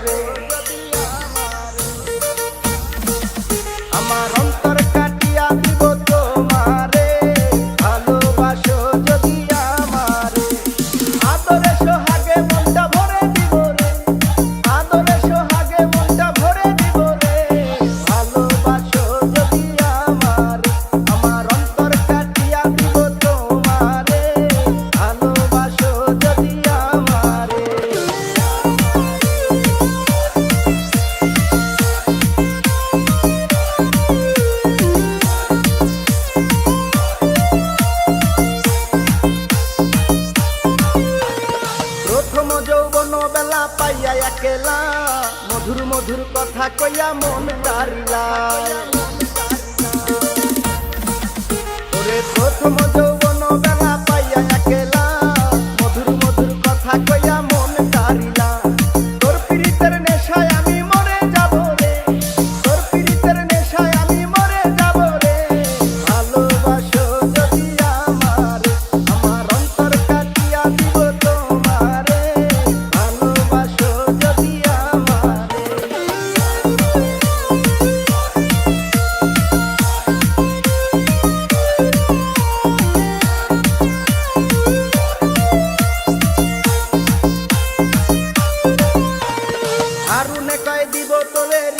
અમારે. અમારો একলা পাইয়া একেলা। মধুর মধুর কথা কইয়া মন তারলা। ওরে প্রথম যৌবন বেলা পাইয়া একেলা। মধুর মধুর কথা কইয়া মন